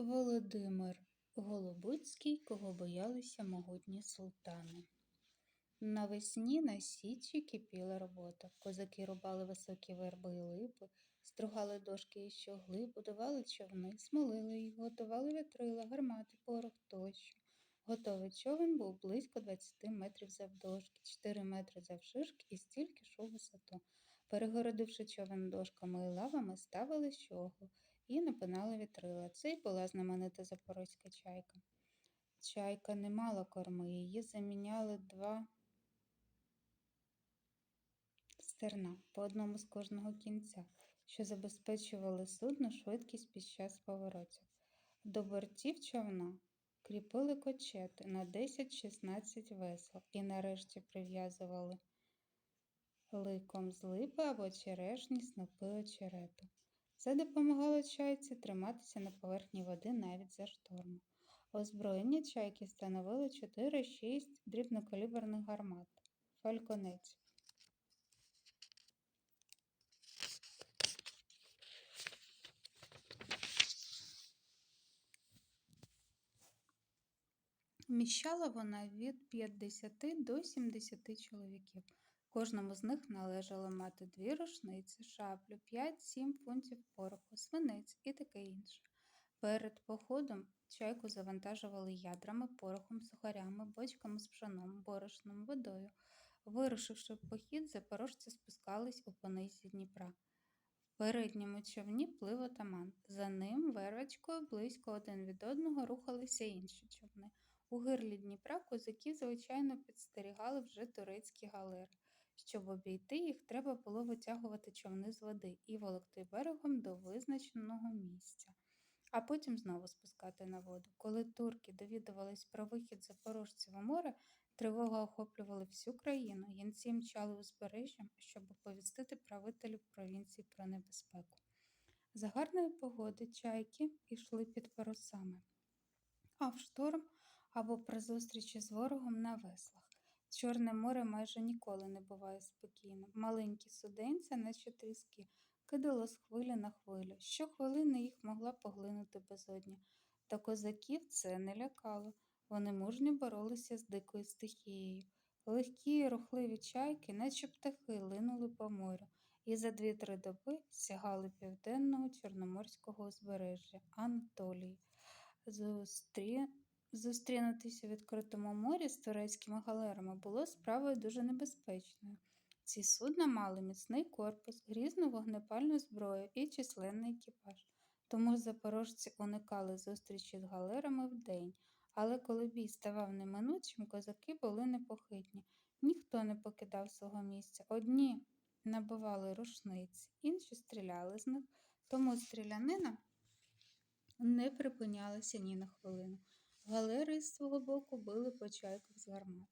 Володимир Голобуцький, кого боялися могутні султани. Навесні на січі кипіла робота. Козаки рубали високі верби і липи, стругали дошки і щогли, будували човни, смолили їх, готували вітрила, гармати, порох тощо. Готовий човен був близько 20 метрів завдовжки, 4 метри завширшки і стільки ж у висоту. Перегородивши човен дошками і лавами, ставили щоглу і напинали вітрила. Це й була знаменита запорозька чайка. Чайка не мала корми, її заміняли два стерна по одному з кожного кінця, що забезпечували судну швидкість під час поворотів. До бортів човна кріпили кочети на 10-16 весел і нарешті прив'язували ликом з липи або черешні снопи очерету. Це допомагало чайці триматися на поверхні води навіть за шторму. Озброєння чайки становили 4-6 дрібнокаліберних гармат фальконець. Вміщала вона від 50 до 70 чоловіків. Кожному з них належало мати дві рушниці, шаблю, 5-7 фунтів пороху, свинець і таке інше. Перед походом чайку завантажували ядрами, порохом, сухарями, бочками з пшоном, борошном, водою. Вирушивши в похід, запорожці спускались у понизі Дніпра. В передньому човні плив отаман. За ним вервачкою близько один від одного рухалися інші човни. У гирлі Дніпра козаки, звичайно, підстерігали вже турецькі галери. Щоб обійти їх, треба було витягувати човни з води і волокти берегом до визначеного місця, а потім знову спускати на воду. Коли турки довідувались про вихід запорожців у море, тривога охоплювала всю країну. Янці мчали узбережжям, щоб оповістити правителів провінції про небезпеку. За гарної погоди чайки йшли під парусами, а в шторм або при зустрічі з ворогом на веслах. Чорне море майже ніколи не буває спокійним. Маленькі суденця, наче тріски, кидало з хвилі на хвилю. Щохвилини їх могла поглинути безодня. Та козаків це не лякало. Вони мужньо боролися з дикою стихією. Легкі і рухливі чайки, наче птахи, линули по морю, і за дві-три доби сягали південного чорноморського узбережжя Анатолії. Зустрі... Зустрінутися у відкритому морі з турецькими галерами було справою дуже небезпечною. Ці судна мали міцний корпус, грізну вогнепальну зброю і численний екіпаж. Тому запорожці уникали зустрічі з галерами вдень, але коли бій ставав неминучим, козаки були непохитні. Ніхто не покидав свого місця. Одні набивали рушниці, інші стріляли з них, тому стрілянина не припинялася ні на хвилину. Галери з свого боку били по чайках з гармат.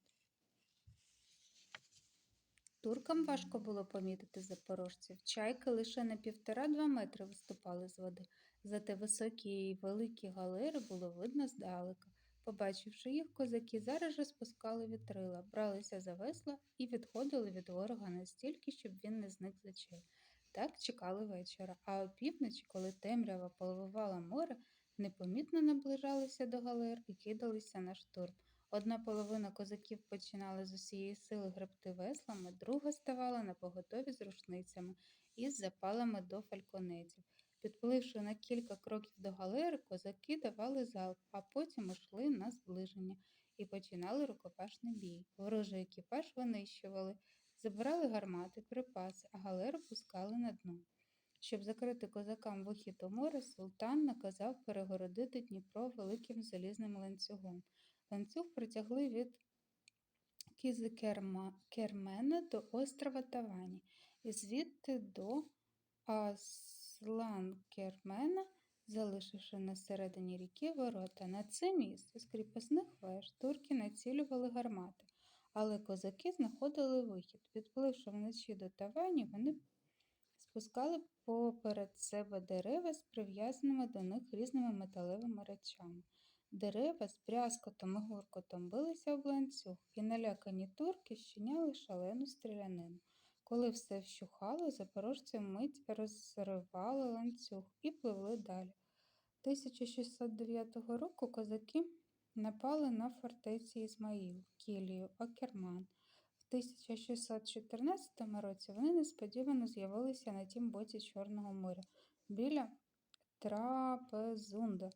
Туркам важко було помітити запорожців. Чайки лише на півтора-два метри виступали з води, зате високі й великі галери було видно здалека. Побачивши їх, козаки зараз же спускали вітрила, бралися за весла і відходили від ворога настільки, щоб він не зник з очей. Так чекали вечора, а опівночі, коли темрява поливала море, непомітно наближалися до галер і кидалися на штурм. Одна половина козаків починала з усієї сили гребти веслами, друга ставала на поготові з рушницями і з запалами до фальконетів. Підпливши на кілька кроків до галери, козаки давали залп, а потім йшли на зближення і починали рукопашний бій. Ворожий екіпаж винищували, забирали гармати, припаси, а галеру пускали на дно. Щоб закрити козакам вихід у море, султан наказав перегородити Дніпро великим залізним ланцюгом. Ланцюг притягли від Кізикермена до острова Тавані і звідти до Асланкермена, залишивши на середині ріки ворота. На це місце з кріпосних веж турки націлювали гармати, але козаки знаходили вихід. Підпливши вночі до Тавані, вони спускали поперед себе дерева з прив'язаними до них різними металевими речами. Дерева з брязкотом і гуркотом билися об ланцюг, і налякані турки щиняли шалену стрілянину. Коли все вщухало, запорожці мить розривали ланцюг і пливли далі. 1609 року козаки напали на фортеці Ізмаїл, Кілію, Окерман. В 1614 році вони несподівано з'явилися на тім боці Чорного моря біля Трапезунда.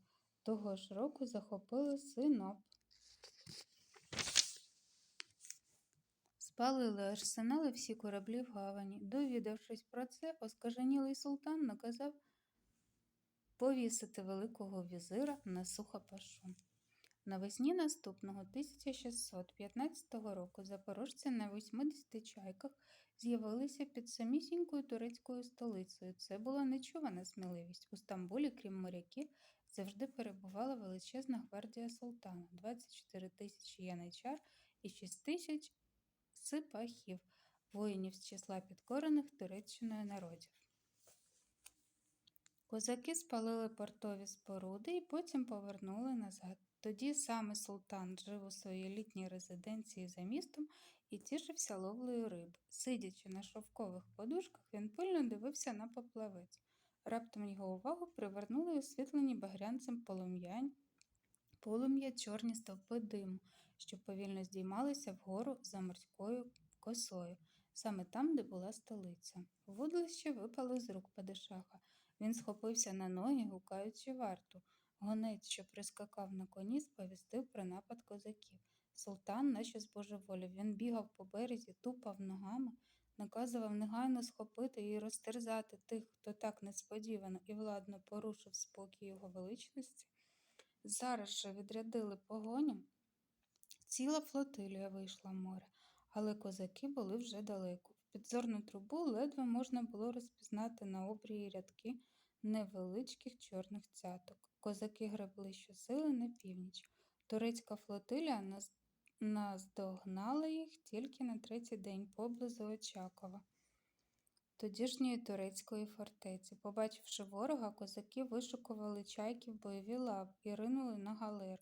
Того ж року захопили Синоп. Спалили арсенали всі кораблі в гавані. Довідавшись про це, оскаженілий султан наказав повісити великого візира на сухопашу. Навесні наступного 1615 року запорожці на 80 чайках з'явилися під самісінькою турецькою столицею. Це була нечувана сміливість. У Стамбулі, крім моряків, завжди перебувала величезна гвардія султана, 24 тисячі яничар і 6 тисяч сипахів, воїнів з числа підкорених Туреччиною народів. Козаки спалили портові споруди і потім повернули назад. Тоді саме султан жив у своїй літній резиденції за містом і тішився ловлею риби. Сидячи на шовкових подушках, він пильно дивився на поплавець. Раптом його увагу привернули освітлені багрянцем полум'янь, полум'я чорні стовпи диму, що повільно здіймалися вгору за морською косою, саме там, де була столиця. Вудлище випало з рук Падишаха. Він схопився на ноги, гукаючи варту. Гонець, що прискакав на коні, сповістив про напад козаків. Султан, наче збожеволів, він бігав по березі, тупав ногами, наказував негайно схопити і розтерзати тих, хто так несподівано і владно порушив спокій його величності. Зараз же відрядили погоню. Ціла флотилія вийшла в море, але козаки були вже далеко. В підзорну трубу ледве можна було розпізнати на обрії рядки невеличких чорних цяток. Козаки гребли щосили на північ. Турецька флотилія наздогнала їх тільки на третій день поблизу Очакова, тодішньої турецької фортеці. Побачивши ворога, козаки вишукували чайки в бойові лав і ринули на галер.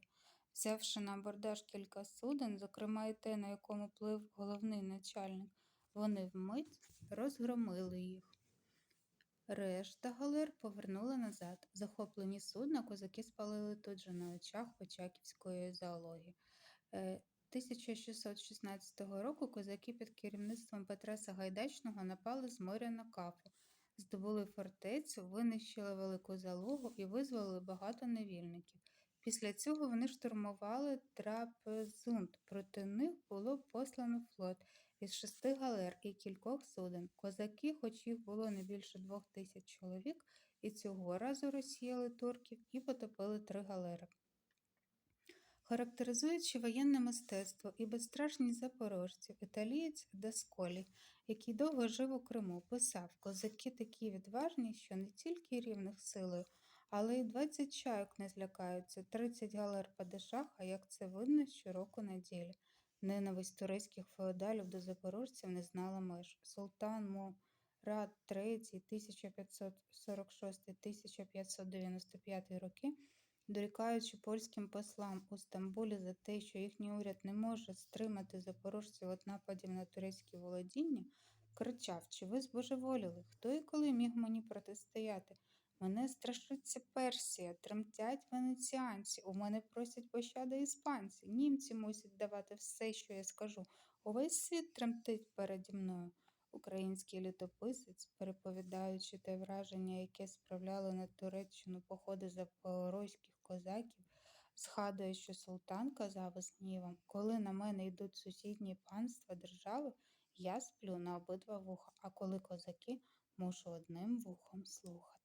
Взявши на абордаж кілька суден, зокрема й те, на якому плив головний начальник, вони вмить розгромили їх. Решта галер повернули назад. Захоплені судна козаки спалили тут же на очах Очаківської зоології. 1616 року козаки під керівництвом Петра Сагайдачного напали з моря на кафу, здобули фортецю, винищили велику залогу і визволили багато невільників. Після цього вони штурмували Трапезунд. Проти них було послано флот із шести галер і кількох суден. Козаки, хоч їх було не більше двох тисяч чоловік, і цього разу розсіяли турків і потопили три галери. Характеризуючи воєнне мистецтво і безстрашність запорожців, італієць Дасколі, який довго жив у Криму, писав козаки такі відважні, що не тільки рівних силою, але й 20 чайок не злякаються, 30 галер падишаха, як це видно щороку на ділі. Ненависть турецьких феодалів до запорожців не знала меж. Султан Мурад III 1546-1595 роки, дорікаючи польським послам у Стамбулі за те, що їхній уряд не може стримати запорожців від нападів на турецькі володіння, кричав, чи ви збожеволіли, хто і коли міг мені протистояти. Мене страшиться Персія, тремтять венеціанці, у мене просять пощади іспанці, німці мусять давати все, що я скажу. Увесь світ тремтить переді мною. Український літописець, переповідаючи те враження, яке справляли на Туреччину походи запорозьких козаків, згадує, що султан казав із гнівом, коли на мене йдуть сусідні панства держави, я сплю на обидва вуха, а коли козаки, мушу одним вухом слухати.